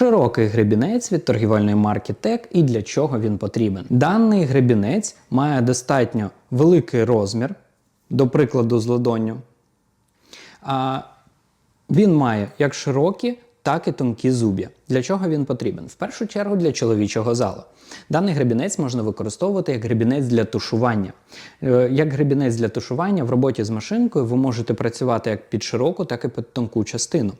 Широкий гребінець від торгівельної марки Тек і для чого він потрібен. Даний гребінець має достатньо великий розмір, до прикладу, з ладонню. А він має як широкі, так і тонкі зуб'я. Для чого він потрібен? В першу чергу для чоловічого залу. Даний гребінець можна використовувати як гребінець для тушування. Е, Як гребінець для тушування в роботі з машинкою ви можете працювати як під широку, так і під тонку частину.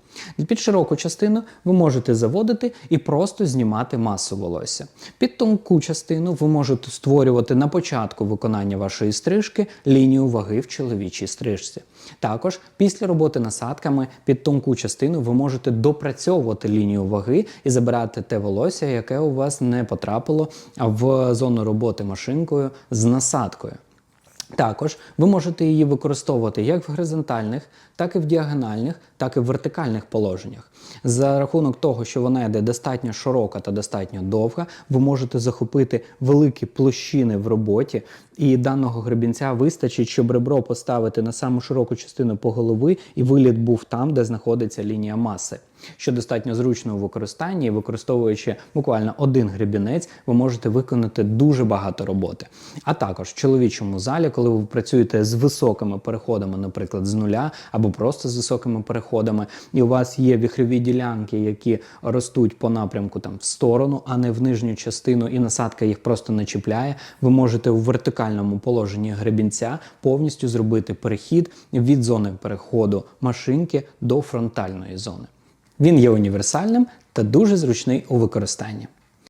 Під широку частину ви можете заводити і просто знімати масу волосся. Під тонку частину ви можете створювати на початку виконання вашої стрижки лінію ваги в чоловічій стрижці. Також після роботи насадками під тонку частину ви можете допрацьовувати лінію ваги і забирати те волосся, яке у вас не потрапило в зону роботи машинкою з насадкою. Також ви можете її використовувати як в горизонтальних, так і в діагональних, так і в вертикальних положеннях. За рахунок того, що вона йде достатньо широка та достатньо довга, ви можете захопити великі площини в роботі, і даного гребінця вистачить, щоб ребро поставити на саму широку частину по голови, і виліт був там, де знаходиться лінія маси. Що достатньо зручно у використанні, використовуючи буквально один гребінець, ви можете виконати дуже багато роботи. А також в чоловічому залі, коли ви працюєте з високими переходами, наприклад, з нуля або просто з високими переходами, і у вас є віхрові ділянки, які ростуть по напрямку там в сторону, а не в нижню частину, і насадка їх просто не чіпляє. Ви можете у вертикальному положенні гребінця повністю зробити перехід від зони переходу машинки до фронтальної зони. Він є універсальним та дуже зручний у використанні.